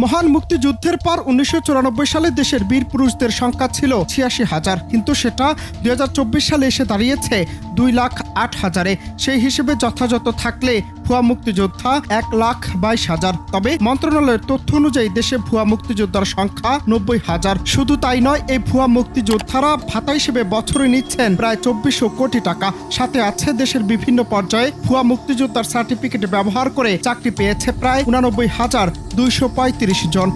মহান মুক্তিযুদ্ধের পর উনিশশো চুরানব্বই সালে দেশের বীর পুরুষদের সংখ্যা ছিল ছিয়াশি হাজার। কিন্তু সেটা দুই হাজার চব্বিশ সালে এসে দাঁড়িয়েছে দুই লাখ আট হাজারে। সেই হিসেবে যথাযথ থাকলে ভুয়া মুক্তিযোদ্ধা এক লাখ বাইশ হাজার। তবে মন্ত্রণালয়ের তথ্য অনুযায়ী দেশে ভুয়া মুক্তিযোদ্ধার সংখ্যা নব্বই হাজার। শুধু তাই নয়, এই ভুয়া মুক্তিযোদ্ধারা ভাতা হিসেবে বছরে নিচ্ছেন প্রায় চব্বিশশো কোটি টাকা। সাথে আছে দেশের বিভিন্ন পর্যায়ে ভুয়া মুক্তিযোদ্ধার সার্টিফিকেট ব্যবহার করে চাকরি পেয়েছে প্রায় উনানব্বই হাজার। দুইশো পঁয়ত্রিশ জন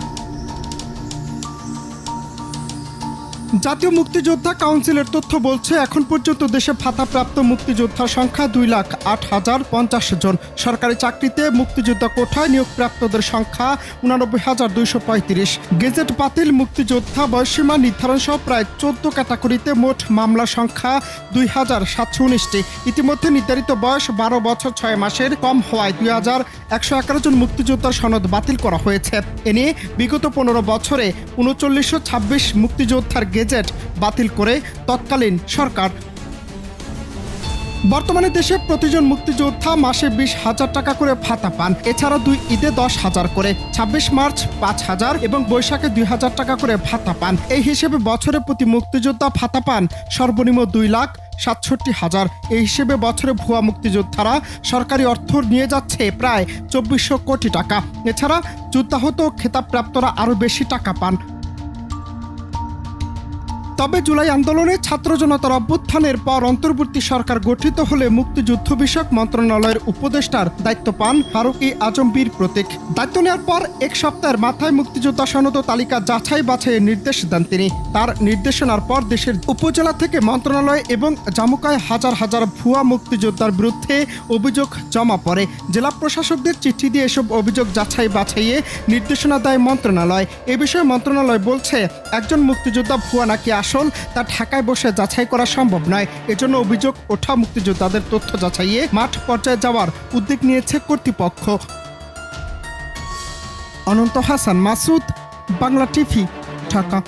জাতীয় মুক্তিযোদ্ধা কাউন্সিলের তথ্য বলছে, এখন পর্যন্ত দেশে ভাতাপ্রাপ্ত মুক্তিযোদ্ধার সংখ্যা দুই লাখ আট হাজার পঞ্চাশ জন। সরকারি চাকরিতে মুক্তিযোদ্ধা কোঠায় নিয়োগপ্রাপ্তদের সংখ্যা উনানব্বই হাজার দুইশো পঁয়ত্রিশ। গেজেট বাতিল, মুক্তিযোদ্ধা বয়সীমা নির্ধারণ সহ প্রায় চোদ্দ ক্যাটাগরিতে মোট মামলা সংখ্যা দুই হাজার সাতশো উনিশটি। ইতিমধ্যে নির্ধারিত বয়স বারো বছর ছয় মাসের কম হওয়ায় দুই হাজার একশো এগারো জন মুক্তিযোদ্ধার সনদ বাতিল করা হয়েছে। এ নিয়ে বিগত পনেরো বছরে উনচল্লিশশো ছাব্বিশ মুক্তিযোদ্ধার গেজেট বাতিল করে তৎকালীন সরকার। বর্তমানে দেশে প্রতিজন মুক্তিযোদ্ধা মাসে বিশ হাজার টাকা করে ভাতা পান। এছাড়া দুই ঈদে দশ হাজার করে, ছাব্বিশ মার্চ পাঁচ হাজার এবং বৈশাখে দুই হাজার টাকা করে ভাতা পান। এই হিসেবে বছরে প্রতি মুক্তিযোদ্ধা ভাতা পান সর্বনিম্ন দুই লাখ সাতষট্টি হাজার। এই হিসেবে বছরে ভুয়া মুক্তিযোদ্ধারা সরকারি অর্থ নিয়ে যাচ্ছে প্রায় চব্বিশশো কোটি টাকা। এছাড়া যুদ্ধাহত খেতাবপ্রাপ্তরা আরও বেশি টাকা পান। তবে জুলাই আন্দোলনে ছাত্র জনতার অভ্যুত্থানের পর অন্তর্বর্তী সরকার গঠিত হলে মুক্তিযুদ্ধ বিষয়ক মন্ত্রণালয়ের উপদেষ্টার দায়িত্ব পান ফারুক ই আজম বীর প্রতীক। দায়িত্ব নেওয়ার পর এক সপ্তাহের মাথায় মুক্তিযোদ্ধা সনদ তালিকা যাচাই বাছাইয়ের নির্দেশ দেন তিনি। তার নির্দেশনার পর দেশের উপজেলা থেকে মন্ত্রণালয় এবং জামুকায় হাজার হাজার ভুয়া মুক্তিযোদ্ধার বিরুদ্ধে অভিযোগ জমা পড়ে। জেলা প্রশাসকদের চিঠি দিয়ে এসব অভিযোগ যাচাই বাছাইয়ে নির্দেশনা দেয় মন্ত্রণালয়। এ বিষয়ে মন্ত্রণালয় বলছে, একজন মুক্তিযোদ্ধা ভুয়া নাকি আসল তা ঢাকায় বসে যাচাই করা সম্ভব নয়। এজন্য অভিযোগ ওঠা মুক্তিযোদ্ধাদের তথ্য যাচাইয়ে মাঠ পর্যায়ে যাওয়ার উদ্যোগ নিয়েছে কর্তৃপক্ষ। অনন্ত হাসান, মাসুদ, বাংলা টিভি, ঢাকা।